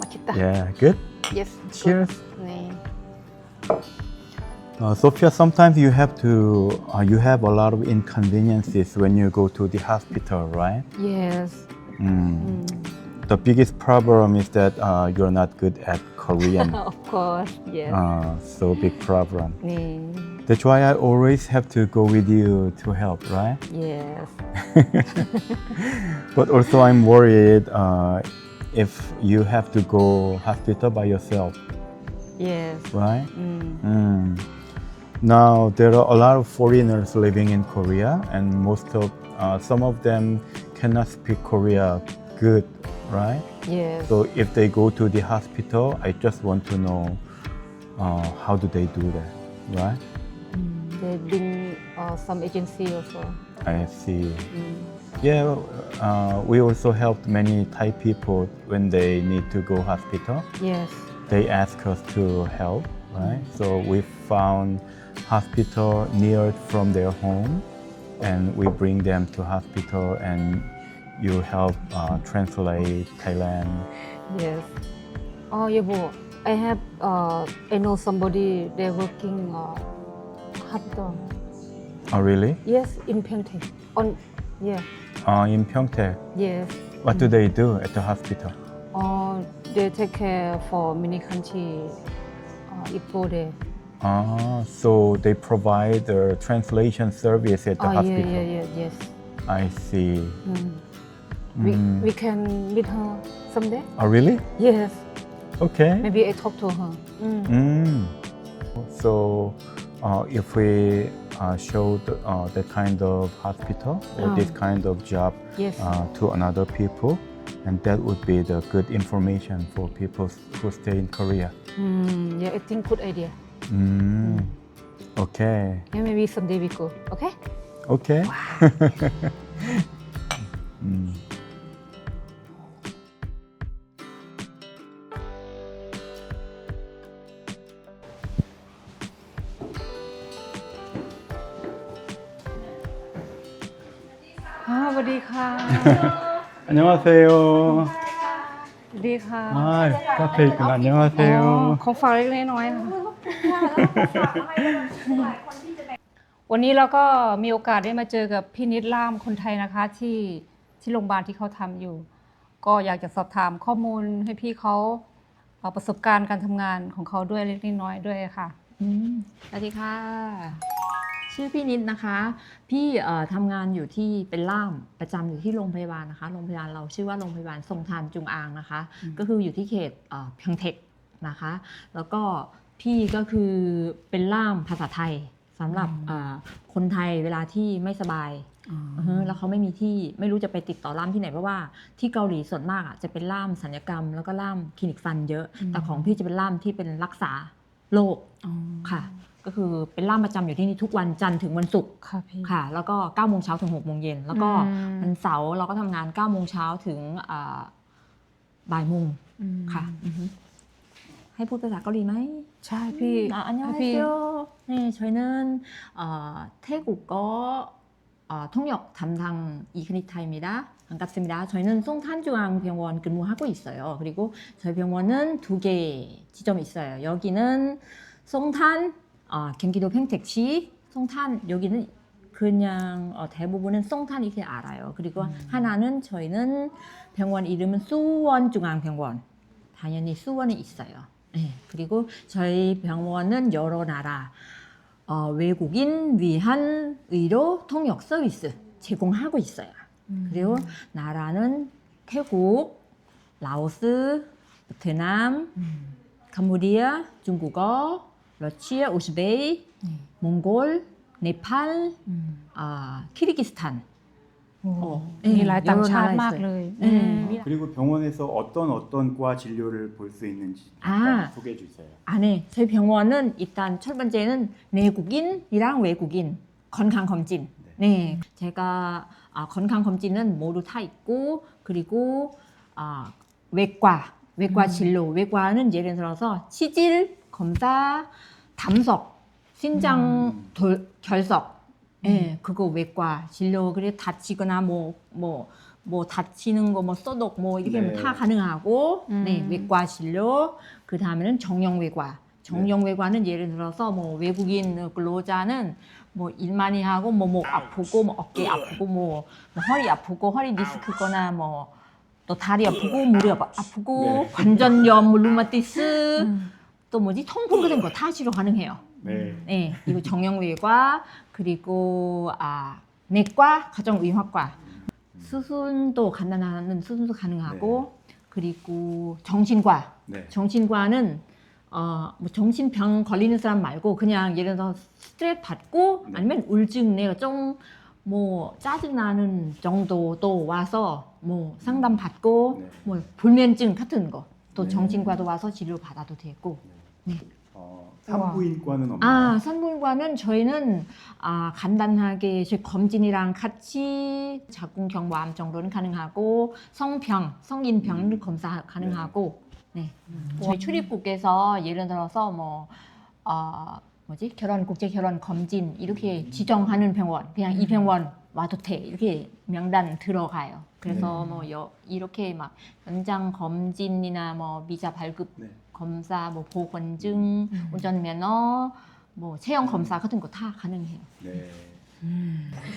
맛있다. Yeah, good. Yes. Cheers. good. 네. Uh, Sophia, sometimes you have to, uh, you have a lot of inconveniences when you go to the hospital, right? Yes. Mm. The biggest problem is that uh, you're not good at Korean. of course. Yes. uh, so big problem. 네. That's why I always have to go with you to help, right? Yes. But also I'm worried uh, if you have to go hospital by yourself, Yes. right? Mm. Mm. Now there are a lot of foreigners living in Korea, and most of uh, some of them cannot speak Korea good, right? Yes. So if they go to the hospital, I just want to know uh, how do they do that, right? Mm. They bring uh, some agency also. I see. Mm. Yeah, uh, we also helped many Thai people when they need to go hospital. Yes. They ask us to help, right? So we found hospital near from their home, and we bring them to hospital, and you help uh, translate Thailand. Yes. Oh, 여보, I have uh, I know somebody they're working uh, hospital. Oh, really? Yes, in painting On yeah. Uh, in Pyeongtaek, Yes. what do they do at the hospital? Uh, they take care for many country uh. Ah, so they provide the translation service at the oh, yeah, hospital. yeah, yeah, yes. I see. Mm. We, Mm. we can meet her someday? Oh, really? Yes. Okay. Maybe I talk to her. Mm. Mm. So, uh, if we uh, show the, uh, that kind of hospital or Ah. this kind of job Yes. uh, to another people, and that would be the good information for people who stay in Korea. Mm, yeah, I think good idea. Mm. Okay. Yeah, maybe someday we go. Okay? Okay. Mm. ยองเซลดีค่ะไม่ก็ติดกันยองเซลของฝากเล็กๆน้อยๆค่ะวันนี้เราก็มีโอกาสได้มาเจอกับพี่นิดล่ามคนไทยนะคะที่ที่โรงพยาบาลที่เขาทำอยู่ ก็อยากจะสอบถามข้อมูลให้พี่เขาเอาประสบการณ์การทำงานของเขาด้วยเล็กๆน้อยๆด้วยค่ะสวัสดีค่ะ ชื่อพี่นิดนะคะ พี่เอ่อทำงานอยู่ที่เป็นล่ามประจำอยู่ที่โรงพยาบาลนะคะ โรงพยาบาลเราชื่อว่าโรงพยาบาลทรงทานจุงอางนะคะ ก็คืออยู่ที่เขตเอ่อเพียงเทคนะคะ แล้วก็พี่ก็คือเป็นล่ามภาษาไทยสำหรับเอ่อคนไทยเวลาที่ไม่สบายอือฮึแล้วเขาไม่มีที่ไม่รู้จะไปติดต่อล่ามที่ไหนเพราะว่าที่เกาหลีส่วนมากอะจะเป็นล่ามสัญญกรรม แล้วก็ล่ามคลินิกฟันเยอะอืมแต่ของพี่จะเป็นล่ามที่เป็นรักษาโรคค่ะ ก็คือเป็นล่ามประจำอยู่ที่นี่ทุกวันจันทร์ถึงวันศุกร์ ค่ะพี่ ค่ะ แล้วก็9โมงเช้าถึง6โมงเย็นแล้วก็ อืม วันเสาร์เราก็ทำงาน9โมงเช้าถึงอ่าบ่ายโมง อืม ค่ะอือฮึให้พูดภาษาเกาหลีไหม ใช่พี่ 아, ให้พี่ 안녕하세요. 네, 저희는 어, 태국어 어, 통역 담당 이그니타입니다. 반갑습니다. 저희는 송탄중앙병원 근무하고 있어요. 그리고 저희 병원은 두 개 지점이 있어요. 여기는 송탄, 어, 경기도 평택시 송탄 여기는 그냥 어, 대부분은 송탄 이렇게 알아요. 그리고 하나는 저희는 병원 이름은 수원중앙병원. 당연히 수원에 있어요. 네, 그리고 저희 병원은 여러 나라 어, 외국인 위한 의료 통역 서비스 제공하고 있어요. 그리고 나라는 태국, 라오스, 베트남, 캄보디아, 중국어, 러시아, 우즈베이, 몽골, 네팔, อืม 아, 키르기스탄. โอ้ โอ้ มีหลายต่างชาติ เยอะนะ มากเลย เออ ม 그리고 병원에서 어떤 어떤 과 진료를 볼 수 있는지 아. 잠깐 소개해 주세요. 아, 네. 저희 병원은 일단 첫 번째는 내국인이랑 외국인 건강 검진. 네. 제가 아, 건강 검진은 모두 다 있고 그리고 아, 외과, 외과 음. 진료. 외과는 예를 들어서 치질 검사, 담석, 신장 음. 돌, 결석. 예, 그거 외과 진료 그래 다치거나 뭐뭐 뭐 다치는 거 뭐 써독 뭐 이렇게 네. 다 가능하고 음. 네 외과 진료 그 다음에는 정형 외과 정형 외과는 예를 들어서 뭐 외국인 근로자는 뭐 일 많이 하고 뭐목 아프고 뭐 어깨 아프고 뭐, 뭐 허리 아프고 허리 디스크거나 뭐 또 다리 아프고 무릎 아프고 네. 관절염 뭐 루마티스 음. 또 뭐지 통풍 같은 거다 치료 가능해요. 네. 네, 이거 정형외과 그리고 아 내과 가정의학과 수술도 간단한 수술도 가능하고 그리고 정신과 네. 정신과는 어, 뭐 정신병 걸리는 사람 말고 그냥 예를 들어서 스트레스 받고 네. 아니면 우울증 내가 좀 뭐 짜증 나는 정도도 와서 뭐 상담 받고 네. 뭐 불면증 같은 거또 네. 정신과도 와서 치료 받아도 되고 어, 산부인과는 없나요? 아, 산부인과는 저희는 아, 간단하게 검진이랑 같이 자궁경 모암 정도는 가능하고 성병, 성인병 음. 검사 가능하고 네. 저희 출입국에서 예를 들어서 뭐 어, 뭐지? 결혼 국제 결혼 검진 이렇게 지정하는 병원 그냥 이 병원 와도 돼. 이렇게 명단 들어가요. 그래서 네. 뭐 여, 이렇게 막 현장 검진이나 뭐 비자 발급 네. 검사, 뭐 보건증, 운전면허, 뭐 체형 검사 같은 거 다 가능해요. 네.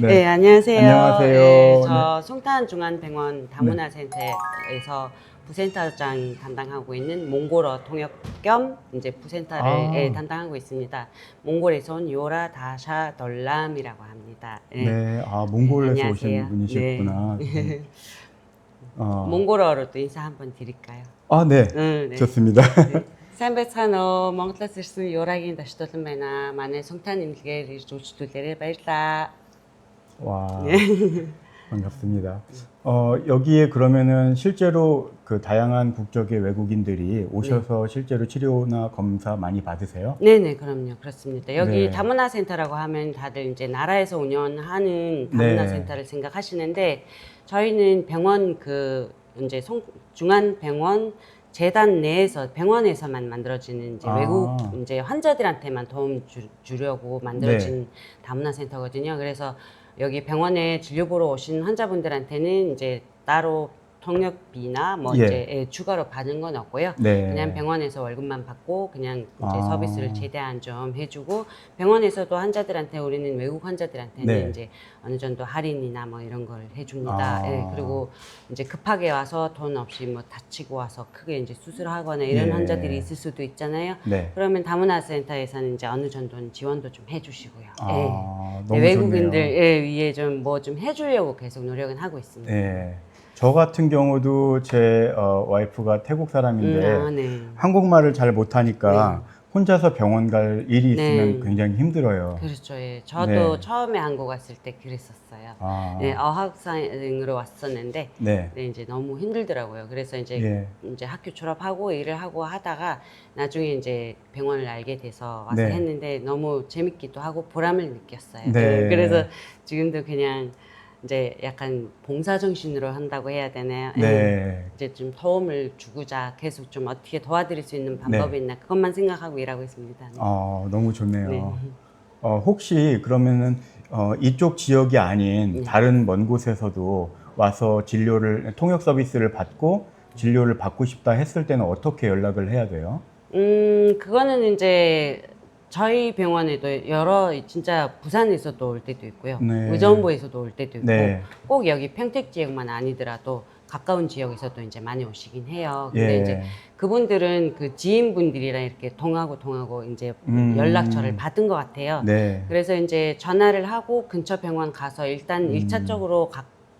네, 안녕하세요. 안녕하세요. 네, 저 송탄중앙병원 다문화센터에서 부센터장 담당하고 있는 몽골어 통역 겸 이제 부센터를 아. 예, 담당하고 있습니다. 몽골에서 온 요라 다샤 덜람이라고 합니다. 예. 네. 아, 몽골에서 안녕하세요. 오신 분이셨구나. 네. 어. 몽골어로 또 인사 한번 드릴까요? 아, 네. 응, 네. 좋습니다. Сайн байцгаана уу? Монголоос ирсэн Юрагийн дашдуулан байна. Манай Сунтан нэмлэгээр ирж үйлчлүүлээрэ баярлаа. 와. 네. 반갑습니다. 어, 여기에 그러면은 실제로 그 다양한 국적의 외국인들이 오셔서 실제로 치료나 검사 많이 받으세요? 네네 그럼요 그렇습니다 여기 네. 다문화 센터라고 하면 다들 이제 나라에서 운영하는 네. 다문화 센터를 생각하시는데 저희는 병원 그 이제 송, 중앙 병원 재단 내에서 병원에서만 만들어지는 이제 아. 외국 이제 환자들한테만 도움 주, 주려고 만들어진 다문화 센터거든요 그래서 여기 병원에 진료 보러 오신 환자분들한테는 이제 따로 통역비나 뭐 예. 이제 예, 추가로 받는 건 없고요. 네. 그냥 병원에서 월급만 받고 그냥 이제 아. 서비스를 최대한 좀 해주고 병원에서도 환자들한테 우리는 외국 환자들한테는 네. 이제 어느 정도 할인이나 뭐 이런 걸 해줍니다. 아. 예, 그리고 이제 급하게 와서 돈 없이 뭐 다치고 와서 크게 이제 수술하거나 이런 예. 환자들이 있을 수도 있잖아요. 네. 그러면 다문화 센터에서는 이제 어느 정도는 지원도 좀 해주시고요. 아, 예. 네, 외국인들. 예, 위에 좀 뭐 좀 해주려고 계속 노력은 하고 있습니다. 네. 저 같은 경우도 제 어, 와이프가 태국 사람인데 음, 아, 네. 한국말을 잘 못하니까 혼자서 병원 갈 일이 있으면 네. 굉장히 힘들어요. 그렇죠. 예. 저도 네. 처음에 한국 왔을 때 그랬었어요. 아, 네, 어학생으로 왔었는데 네. 네, 이제 너무 힘들더라고요. 그래서 이제 예. 이제 학교 졸업하고 일을 하고 하다가 나중에 이제 병원을 알게 돼서 와서 네. 했는데 너무 재밌기도 하고 보람을 느꼈어요. 네. 그래서 지금도 그냥 이제 약간 봉사 정신으로 한다고 해야 되나요? 예. 네. 이제 좀 도움을 주고자 계속 좀 어떻게 도와드릴 수 있는 방법이 네. 있나 그것만 생각하고 일하고 있습니다. 네. 어, 너무 좋네요. 네. 어, 혹시 그러면은 어, 이쪽 지역이 아닌 네. 다른 먼 곳에서도 와서 진료를 통역 서비스를 받고 진료를 받고 싶다 했을 때는 어떻게 연락을 해야 돼요? 음, 그거는 이제 저희 병원에도 여러 진짜 부산에서도 올 때도 있고요. 네. 의정부에서도 올 때도 있고 네. 꼭 여기 평택 지역만 아니더라도 가까운 지역에서도 이제 많이 오시긴 해요. 근데 예. 이제 그분들은 그 지인분들이랑 이렇게 통하고 통하고 이제 음. 연락처를 받은 것 같아요. 네. 그래서 이제 전화를 하고 근처 병원 가서 일단 음. 일차적으로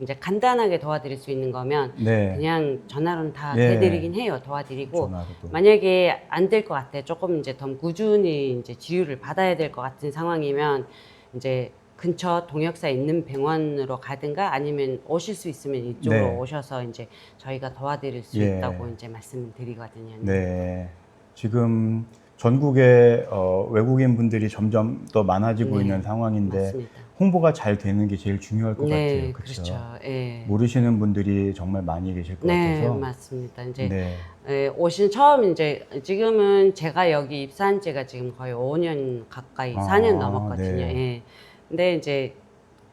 이제 간단하게 도와드릴 수 있는 거면 네. 그냥 전화로는 다 예. 해드리긴 해요. 도와드리고 전화로도. 만약에 안 될 것 같아 조금 이제 더 꾸준히 이제 치료를 받아야 될 것 같은 상황이면 이제 근처 동역사 있는 병원으로 가든가 아니면 오실 수 있으면 이쪽으로 네. 오셔서 이제 저희가 도와드릴 수 예. 있다고 이제 말씀을 드리거든요. 네. 지금 전국에 어, 외국인 분들이 점점 더 많아지고 네. 있는 상황인데 맞습니다. 홍보가 잘 되는 게 제일 중요할 것 네, 같아요. 그렇죠. 그렇죠? 예. 모르시는 분들이 정말 많이 계실 것 네, 같아서. 맞습니다. 이제 네. 예, 오신 처음 이제 지금은 제가 여기 입사한 지가 지금 거의 5년 가까이 아, 4년 넘었거든요. 네. 예. 근데 이제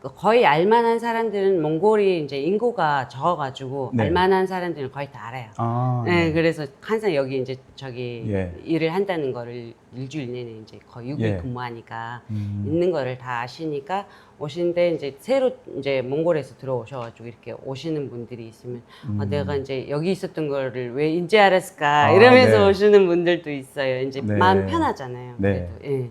거의 알만한 사람들은 몽골이 이제 인구가 적어가지고 네. 알만한 사람들은 거의 다 알아요. 아, 네, 그래서 항상 여기 이제 저기 예. 일을 한다는 거를 일주일 내내 이제 거의 6일 예. 근무하니까 음. 있는 거를 다 아시니까 오시는데 이제 새로 이제 몽골에서 들어오셔가지고 이렇게 오시는 분들이 있으면 아, 내가 이제 여기 있었던 거를 왜 이제 알았을까 음. 아, 이러면서 네. 오시는 분들도 있어요. 이제 네. 마음 편하잖아요. 네. 그래도 예.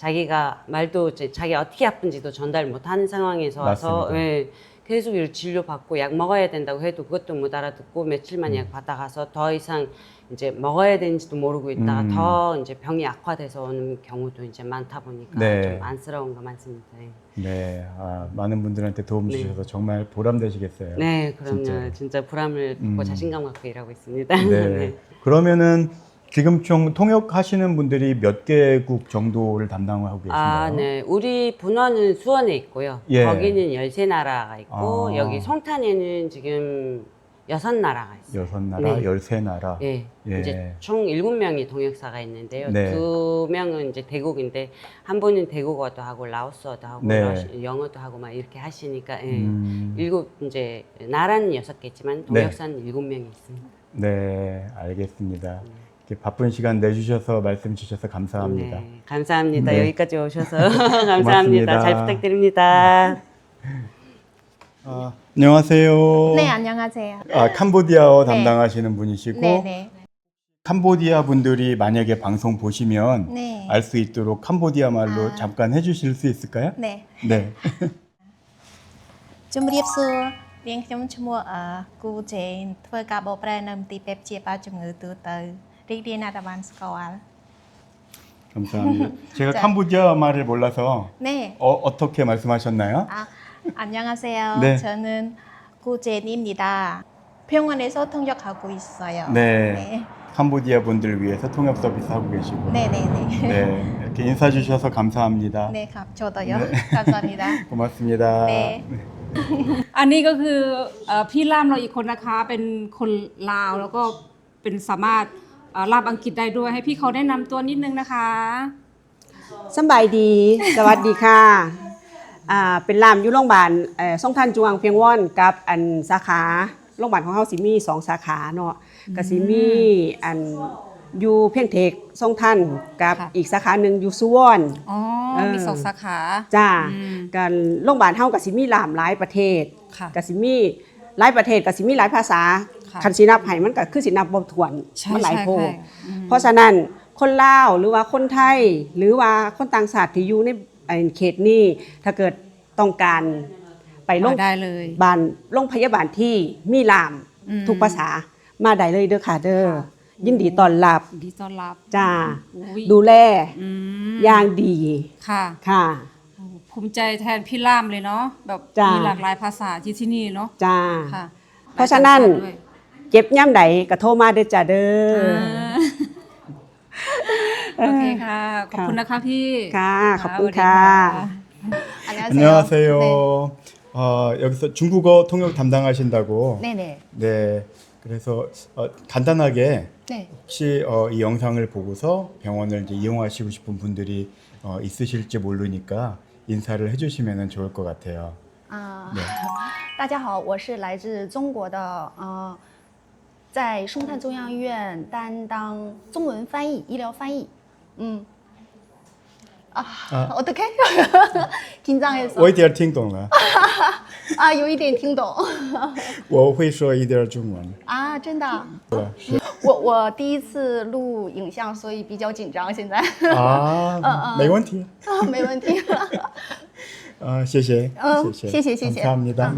자기가 말도 자기 어떻게 아픈지도 전달 못하는 상황에서 와서 맞습니다. 예. 계속 진료 받고 약 먹어야 된다고 해도 그것도 못 알아듣고 며칠만 음. 약 받아가서 더 이상 이제 먹어야 되는지도 모르고 있다가 음. 더 이제 병이 악화돼서 오는 경우도 이제 많다 보니까 네. 좀 안쓰러운 거 많습니다. 예. 네, 아, 많은 분들한테 도움 네. 주셔서 정말 보람되시겠어요. 네, 그럼요. 진짜로. 진짜 보람을 받고 음. 자신감 갖고 일하고 있습니다. 네. 그러면 지금 총 통역하시는 분들이 몇 개국 정도를 담당하고 계신가요? 아, 네. 우리 분원은 수원에 있고요. 예. 거기는 13나라가 있고, 아. 여기 송탄에는 지금 6나라가 있어요. 여섯 나라, 네. 열세 나라. 예. 예. 이제 총 7명이 동역사가 있는데요. 네. 두 명은 이제 대국인데, 한 분은 대국어도 하고, 라오스어도 하고, 네. 러시- 영어도 하고, 막 이렇게 하시니까, 예. 음, 일곱, 이제, 나라는 여섯 개지만, 동역사는 일곱 명이 있습니다. 네, 알겠습니다. 이렇게 바쁜 시간 내주셔서 말씀 주셔서 감사합니다. 네, 감사합니다. 네. 여기까지 오셔서 감사합니다. 고맙습니다. 잘 부탁드립니다. 아, 안녕하세요. 네, 안녕하세요. 아, 캄보디아어 네. 담당하시는 분이시고 네, 네. 캄보디아 분들이 만약에 방송 보시면 네. 알 수 있도록 캄보디아 말로 아. 잠깐 해주실 수 있을까요? 네. 네. ជំរាបសួរនាងខ្ញុំឈ្មោះអឺគូជេនធ្វើការបកប្រែនៅមន្ទីរពេទ្យព្យាបាលជំងឺទូទៅ រីករាយណាស់ដែលបានស្គាល់ 감사합니다. 제가 자. 캄보디아 말을 몰라서 네. 어, 어떻게 말씀하셨나요? 아, 안녕하세요. 네. 저는 구제니입니다. 병원에서 통역하고 있어요. 네. 네. 캄보디아 분들 위해서 통역 서비스 하고 계시고. 네, 네, 네. 네, 이렇게 인사 주셔서 감사합니다. 네, 감, 저도요. 감사합니다. 고맙습니다. 네. อันนี้ก็คือเอ่อพี่ล่ามเราอีกคนนะคะ เป็นคนลาวแล้วก็เป็นสามารถเอ่อ ล่ามอังกฤษได้ด้วย ให้พี่เขาแนะนำตัวนิดนึงนะคะ สำบายดี สวัสดีค่ะอ่าเป็นลามอยู่โรงพยาบาลเอ่อซ่องท่านจวงเพียงว่อนกับอันสาขาโรงพยาบาลของเฮาสิมีสองสาขาเนาะก็สิมีอันอยู่เพียงเทคซ่องท่านกับค่ะ อีกสาขาหนึ่งอยู่สุวรรณ อ๋อ เออ มีสองสาขา จ้าอืม กันโรงพยาบาลเฮาก็สิมีลามหลายประเทศค่ะ ก็สิมีหลายประเทศก็สิมีหลายภาษา ค่ะคันสินับให้มันก็คือสินับบ่ถ้วนใช่มันหลายใช่โพดใช่อืมเพราะฉะนั้นคนลาวหรือว่าคนไทย หรือว่าคนต่างชาติที่อยู่ในไอ้เขตนี้ถ้าเกิดต้องการไปโรงมาได้เลยบาลโรงพยาบาลที่มีลามอืมทุกภาษามาได้เลยเด้อค่ะเด้อยินดีต้อนรับดีต้อนรับจ้าอุ๊ยดูแลอืมอย่างดีค่ะค่ะภูมิใจแทนพี่ล่ามเลยเนาะแบบจ้ามีมีหลากหลายภาษาที่ที่นี่เนาะจ้าค่ะ เพราะฉะนั้น หลายภาษาด้วย เจ็บย่ำใดก็โทรมาเด้อจ้าเด้อ โอเคค่ะ ขอบคุณนะคะพี่ ค่ะขอบคุณ สวัสดี ค่ะ 안녕하세요. 안녕하세요. 어, 여기서 중국어 통역 담당하신다고. 네, 네. 네. 그래서 어, 간단하게 네. 혹시 어, 이 영상을 보고서 병원을 이제 이용하시고 싶은 분들이 어, 있으실지 모르니까 인사를 해주시면 좋을 것 같아요. 啊、对大家好，我是来自中国的，呃， 在松炭中央医院担当中文翻译、医疗翻译。嗯，啊，我都开，紧张也是。我一点听懂了。啊，有一点听懂。我会说一点中文。啊，真的。我我第一次录影像，所以比较紧张，现在。啊，嗯嗯，没问题。啊，没问题。啊，谢谢，谢谢，谢谢，谢谢。他们的。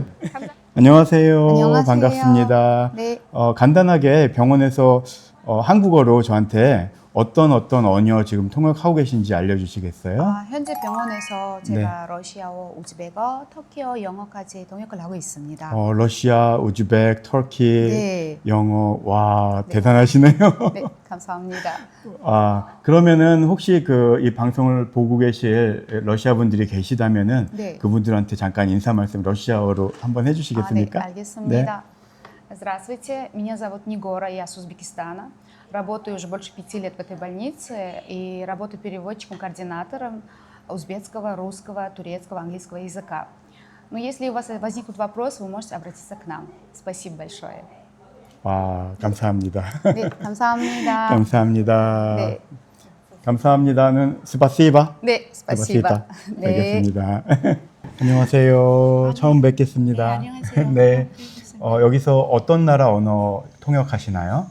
안녕하세요. 안녕하세요. 반갑습니다. 네. 어, 간단하게 병원에서 어, 한국어로 저한테 어떤 어떤 언어 지금 통역하고 계신지 알려주시겠어요? 아, 현재 병원에서 네. 제가 러시아어, 우즈베거, 터키어, 영어까지 통역을 하고 있습니다. 어, 러시아, 우즈벡, 터키, 네. 영어, 와 대단하시네요. 네, 감사합니다. 아 그러면은 혹시 그 이 방송을 보고 계실 러시아 분들이 계시다면은 네. 그분들한테 잠깐 인사 말씀 러시아어로 한번 아, 네, 해주시겠습니까? 알겠습니다. Здравствуйте, меня зовут Нигора, я с Узбекистана. Работаю уже больше пяти лет в этой больнице и работаю переводчиком, координатором узбекского, русского, турецкого, английского языка. Но если у вас возникнут вопросы, вы можете обратиться к нам. Спасибо большое. 와, 감사합니다. 네, 감사합니다. 감사합니다. 네. 감사합니다는 스파시바. 네, спасибо. 네. 알겠습니다. 안녕하세요. 처음 뵙겠습니다. 네, 안녕하세요. 네. 어, 여기서 어떤 나라 언어 통역하시나요?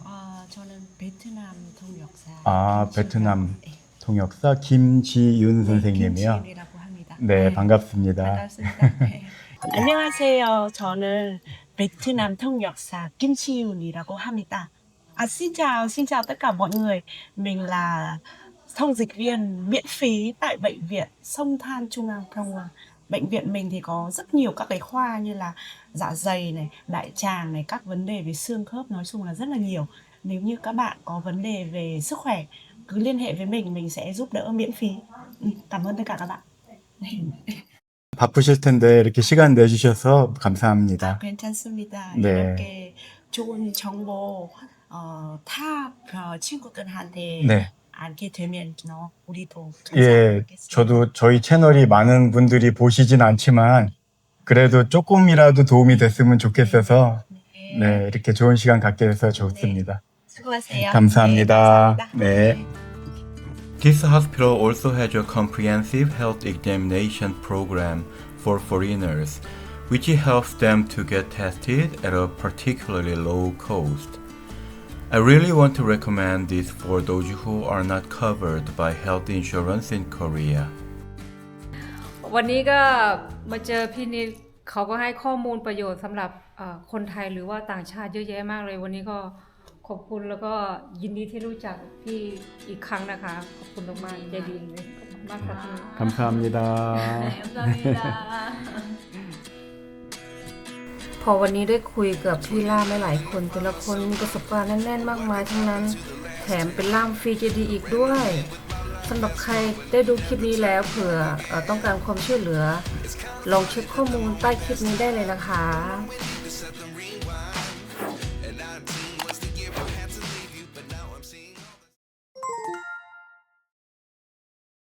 아, 베트남 통역사 김지윤 선생님이요. 김지윤이라고 합니다. 네, 반갑습니다. 반갑습니다. 네. 안녕하세요. 저는 베트남 통역사 Kim Chi-yoon이라고 합니다. À, xin chào, xin chào tất cả mọi người. Mình là thông dịch viên miễn phí tại bệnh viện Sông Than Trung An Prong An. Bệnh viện mình thì có rất nhiều các cái khoa như là dạ dày này, đại tràng này, các vấn đề về xương khớp nói chung là rất là nhiều. Nếu như các bạn có vấn đề về sức khỏe cứ liên hệ với mình, mình sẽ giúp đỡ miễn phí. Ừ, Cảm ơn tất cả các bạn. 바쁘실 텐데 이렇게 시간 내주셔서 아, 감사합니다. 괜찮습니다. 네. 이렇게 좋은 정보 어, 타 어, 친구들한테 네. 알게 되면 너 우리도 예. 저도 저희 채널이 많은 분들이 보시진 않지만 그래도 조금이라도 도움이 됐으면 좋겠어서 네, 이렇게 좋은 시간 갖게 돼서 좋습니다. 수고하세요. 감사합니다. 네, 네. 감사합니다. This hospital also has a comprehensive health examination program for foreigners, which helps them to get tested at a particularly low cost. I really want to recommend this for those who are not covered by health insurance in Korea. วันนี้ก็มาเจอพี่นิดเขาก็ให้ข้อมูลประโยชน์สำหรับเอ่อคนไทยหรือว่าต่างชาติเยอะแยะมากเลย วันนี้ก็ ขอบคุณแล้วก็ยินดีที่รู้จักพี่อีกครั้งนะคะ ขอบคุณมากๆใจดีเลยขอบคุณมากค่ะพี่ 감사합니다. 감사합니다. พอวันนี้ได้คุยกับพี่ล่ามหลายๆคน แต่ละคนมีประสบการณ์แน่นๆ มากมายทั้งนั้น แถมเป็นล่ามฟรีจะดีอีกด้วยสำหรับใครได้ดูคลิปนี้แล้วเผื่อเออต้องการความช่วยเหลือ ลองเช็คข้อมูลใต้คลิปนี้ได้เลยนะคะ